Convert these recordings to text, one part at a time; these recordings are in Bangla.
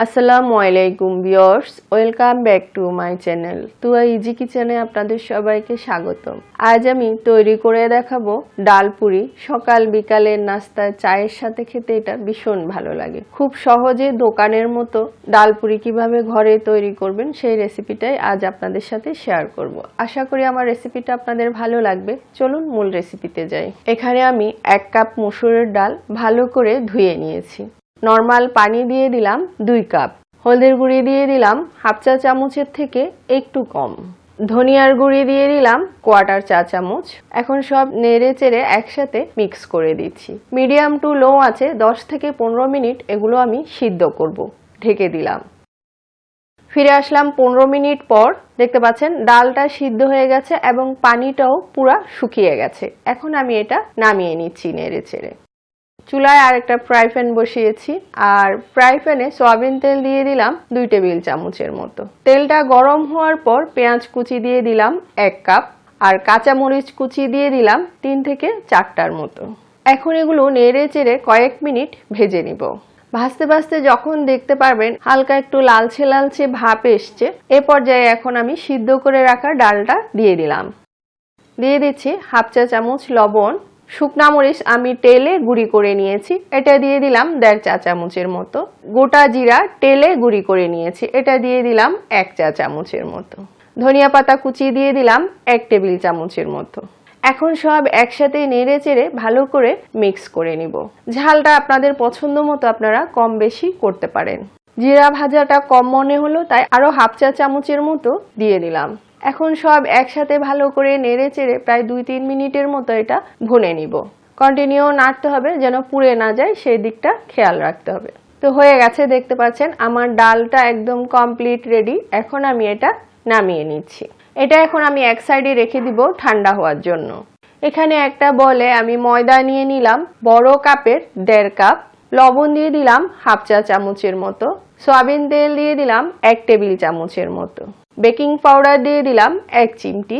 আসসালামু আলাইকুম viewers welcome back to my channel Tuya easy কিচেনে আপনাদের সবাইকে স্বাগতম। আজ আমি তৈরি করে দেখাবো ডাল পুরি। সকাল বিকালের নাস্তা চায়ের সাথে খেতে এটা ভীষণ ভালো লাগে। খুব সহজে দোকানের মতো ডাল পুরি কীভাবে ঘরে তৈরি করবেন সেই রেসিপিটাই আজ আপনাদের সাথে শেয়ার করব। আশা করি আমার রেসিপিটা আপনাদের ভালো লাগবে। চলুন মূল রেসিপিতে যাই। এখানে আমি এক কাপ মসুরের ডাল ভালো করে ধুয়ে নিয়েছি। নর্মাল পানি দিয়ে দিলাম দুই কাপ হলদের গুঁড়ি দিয়ে দিলাম হাফ চা চামচের থেকে একটু কম। ধনিয়ার গুঁড়ি দিয়ে দিলাম কোয়াটার চা চামচ। এখন সব নেড়ে চেড়ে একসাথে মিক্স করে দিচ্ছি। মিডিয়াম টু লো আছে, দশ থেকে পনেরো মিনিট এগুলো আমি সিদ্ধ করব। ঢেকে দিলাম। ফিরে আসলাম পনেরো মিনিট পর। দেখতে পাচ্ছেন, ডালটা সিদ্ধ হয়ে গেছে এবং পানিটাও পুরা শুকিয়ে গেছে। এখন আমি এটা নামিয়ে নিচ্ছি নেড়ে চেড়ে। চুলায় আর একটা ফ্রাই প্যান বসিয়েছি, আর ফ্রাই প্যানে সয়াবিন তেল দিয়ে দিলাম দুই টেবিল চামচের মতো। তেলটা গরম হওয়ার পর পেঁয়াজ কুচি দিয়ে দিলাম এক কাপ, আর কাঁচা মরিচ কুচি দিয়ে দিলাম তিন থেকে চারটার মতো। এখন এগুলো নেড়ে চেড়ে কয়েক মিনিট ভেজে নিব। ভাজতে ভাজতে যখন দেখতে পারবেন হালকা একটু লালচে লালচে ভাপ এসছে, এ পর্যায়ে এখন আমি সিদ্ধ করে রাখা ডালটা দিয়ে দিলাম। দিয়ে দিচ্ছি হাফ চা চামচ লবণ শুকনা মরিচ আমি তেলে গুঁড়ি করে নিয়েছি। এটা দিয়ে দিলাম দেড় চা চামচের মতো। গোটা জিরা তেলে গুঁড়ি করে নিয়েছি। এটা দিয়ে দিলাম এক চা চামচের মতো। ধনিয়া পাতা কুচি দিয়ে দিলাম এক টেবিল চামচের মতো। এখন সব একসাথে নেড়ে চেড়ে ভালো করে মিক্স করে নিব। ঝালটা আপনাদের পছন্দ মতো আপনারা কম বেশি করতে পারেন। জিরা ভাজাটা কম মনে হলো, তাই আরও হাফ চা চামচের মতো দিয়ে দিলাম। এখন সব একসাথে ভালো করে নেড়ে চেড়ে প্রায় দুই তিন মিনিটের মতো এটা ভুনে নিব। কন্টিনিউ নাড়তে হবে যেন পুড়ে না যায়, সেই দিকটা খেয়াল রাখতে হবে। তো হয়ে গেছে, দেখতে পাচ্ছেন আমার ডালটা একদম কমপ্লিট রেডি এখন আমি এটা নামিয়ে নিচ্ছি। এটা এখন আমি এক সাইডে রেখে দিব ঠান্ডা হওয়ার জন্য। এখানে একটা বলে আমি ময়দা নিয়ে নিলাম, বড় কাপের দেড় কাপ। লবণ দিয়ে দিলাম হাফ চা চামচের মতো। সয়াবিন তেল দিয়ে দিলাম এক টেবিল চামচের মতো। বেকিং পাউডার দিয়ে দিলাম এক চিমটি।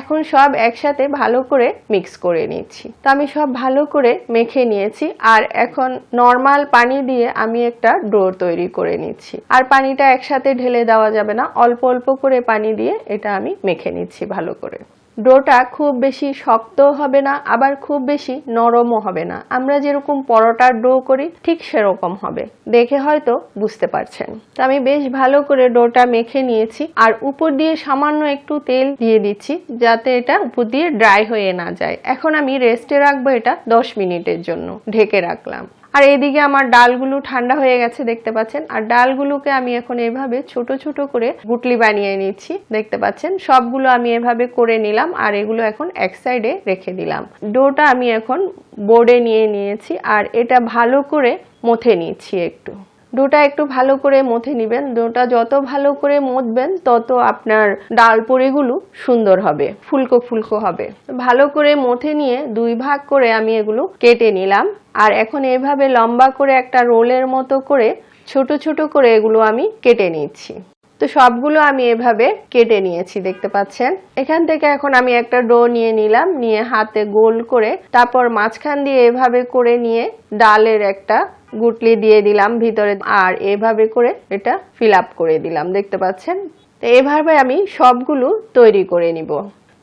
এখন সব একসাথে ভালো করে মিক্স করে নিচ্ছি। তো আমি সব ভালো করে মেখে নিয়েছি আর এখন নর্মাল পানি দিয়ে আমি একটা ডো তৈরি করে নিচ্ছি। আর পানিটা একসাথে ঢেলে দেওয়া যাবে না, অল্প অল্প করে পানি দিয়ে এটা আমি মেখে নিচ্ছি ভালো করে। ডোটা খুব বেশি শক্ত হবে না, আবার খুব বেশি নরমও হবে না। আমরা যেরকম পরোটার ডো করি, ঠিক সেরকম হবে। দেখে হয়তো বুঝতে পারছেন। তো আমি বেশ ভালো করে ডোটা মেখে নিয়েছি, আর উপর দিয়ে সামান্য একটু তেল দিয়ে দিচ্ছি, যাতে এটা উপর দিয়ে ড্রাই হয়ে না যায়। এখন আমি রেস্টে রাখব এটা দশ মিনিটের জন্য। ঢেকে রাখলাম। আর এইদিকে আমার ডালগুলো ঠান্ডা হয়ে গেছে, দেখতে পাচ্ছেন। আর ডালগুলোকে আমি এখন এভাবে ছোট ছোট করে গুটলি বানিয়ে নিচ্ছি, দেখতে পাচ্ছেন। সবগুলো আমি এভাবে করে নিলাম আর এগুলো এখন এক সাইডে রেখে দিলাম। ডোটা আমি এখন বোর্ডে নিয়ে নিয়েছি আর এটা ভালো করে মথে নিচ্ছি একটু। ডোটা একটু ভালো করে মথে নেবেন। ডোটা যত ভালো করে মথবেন, তত আপনার ডাল পুরিগুলো সুন্দর হবে, ফুলকো ফুলকো হবে। ভালো করে মথে নিয়ে দুই ভাগ করে আমি এগুলো কেটে নিলাম। আর এখন এভাবে লম্বা করে একটা রোলের মতো করে ছোট ছোট করে এগুলো আমি কেটে নিচ্ছি। তো সবগুলো আমি এভাবে কেটে নিয়েছি, দেখতে পাচ্ছেন? এখান থেকে এখন আমি একটা ডো নিয়ে নিলাম, নিয়ে হাতে গোল করে তারপর মাঝখান দিয়ে এভাবে করে নিয়ে ডালের একটা গুটলি দিয়ে দিলাম ভিতরে আর এভাবে করে এটা ফিল আপ করে দিলাম, দেখতে পাচ্ছেন? তো এভাবে আমি সবগুলো তৈরি করে নিব।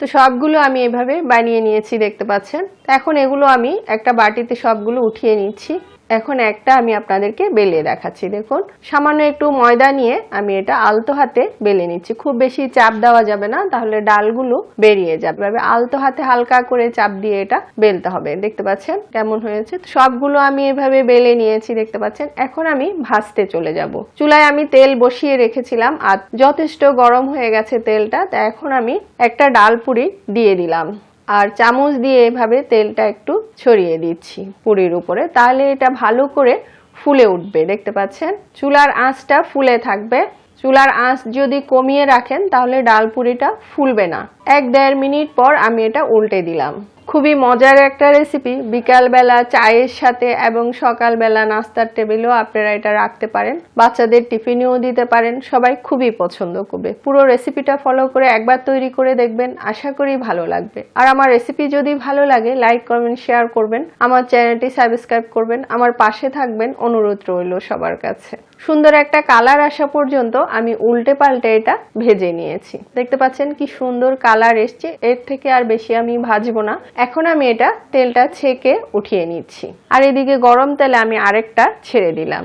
তো সবগুলো আমি এভাবে বানিয়ে নিয়েছি, দেখতে পাচ্ছেন? এখন এগুলো আমি একটা বাটিতে সবগুলো উঠিয়ে নিচ্ছি। এখন একটা আমি আপনাদেরকে বেলে দেখাচ্ছি, দেখুন। সামান্য একটু ময়দা নিয়ে আমি এটা আলতো হাতে বেলে নিচ্ছি। খুব বেশি চাপ দেওয়া যাবে না, তাহলে ডালগুলো বেরিয়ে যাবে। আলতো হাতে হালকা করে চাপ দিয়ে এটা বেলতে হবে। দেখতে পাচ্ছেন কেমন হয়েছে? সবগুলো আমি এভাবে বেলে নিয়েছি, দেখতে পাচ্ছেন। এখন আমি ভাজতে চলে যাব। চুলায় আমি তেল বসিয়ে রেখেছিলাম আর যথেষ্ট গরম হয়ে গেছে তেলটা, তা এখন আমি একটা ডাল পুরি দিয়ে দিলাম। আর চামচ দিয়ে এভাবে তেলটা একটু ছড়িয়ে দিচ্ছি পুরির উপরে। তাহলে এটা ভালো করে ফুলে উঠবে। দেখতে পাচ্ছেন? চুলার আঁচটা ফুলে থাকবে। চুলার আঁচ যদি কমিয়ে রাখেন, তাহলে ডাল পুরিটা ফুলবে না। এক দেড় মিনিট পর আমি এটা উল্টে দিলাম। খুবই মজার একটা রেসিপি বিকালবেলা চায়ের সাথে এবং সকালবেলা নাস্তার টেবিলেও আপনারা এটা রাখতে পারেন। বাচ্চাদের টিফিনেও দিতে পারেন। সবাই খুবই পছন্দ করবে। পুরো রেসিপিটা ফলো করে একবার তৈরি করে দেখবেন। আশা করি ভালো লাগবে। আর আমার রেসিপি যদি ভালো লাগে লাইক করবেন শেয়ার করবেন। আমার চ্যানেলটি সাবস্ক্রাইব করবেন। আমার পাশে থাকবেন অনুরোধ রইল সবার কাছে। সুন্দর একটা কালার আসা পর্যন্ত আমি উল্টে পাল্টে এটা ভেজে নিয়েছি। দেখতে পাচ্ছেন কি সুন্দর কালার এসছে। এর থেকে আর বেশি আমি ভাজবো না। এখন আমি এটা তেলটা ছেঁকে উঠিয়ে নিচ্ছি। আর এদিকে গরম তেলে আমি আরেকটা ছেড়ে দিলাম।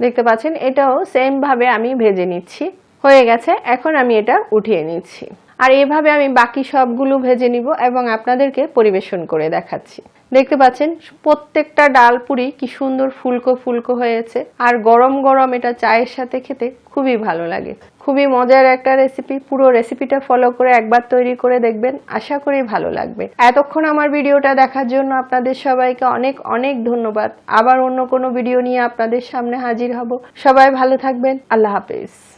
দেখতে পাচ্ছেন, এটাও সেম ভাবে আমি ভেজে নিচ্ছি। হয়ে গেছে, এখন আমি এটা উঠিয়ে নিচ্ছি। আর এভাবে আমি বাকি সবগুলো ভেজে নিব এবং আপনাদেরকে পরিবেশন করে দেখাচ্ছি। দেখতে পাচ্ছেন, প্রত্যেকটা ডাল পুরি কি সুন্দর ফুলকো ফুলকো হয়েছে। আর গরম গরম এটা চায়ের সাথে খেতে খুবই ভালো লাগে। খুবই মজার একটা রেসিপি পুরো রেসিপিটা ফলো করে একবার তৈরি করে দেখবেন, আশা করি ভালো লাগবে। এতক্ষণ আমার ভিডিওটা দেখার জন্য আপনাদের সবাইকে অনেক অনেক ধন্যবাদ। আবার অন্য কোনো ভিডিও নিয়ে আপনাদের সামনে হাজির হব। সবাই ভালো থাকবেন, আল্লাহ হাফেজ।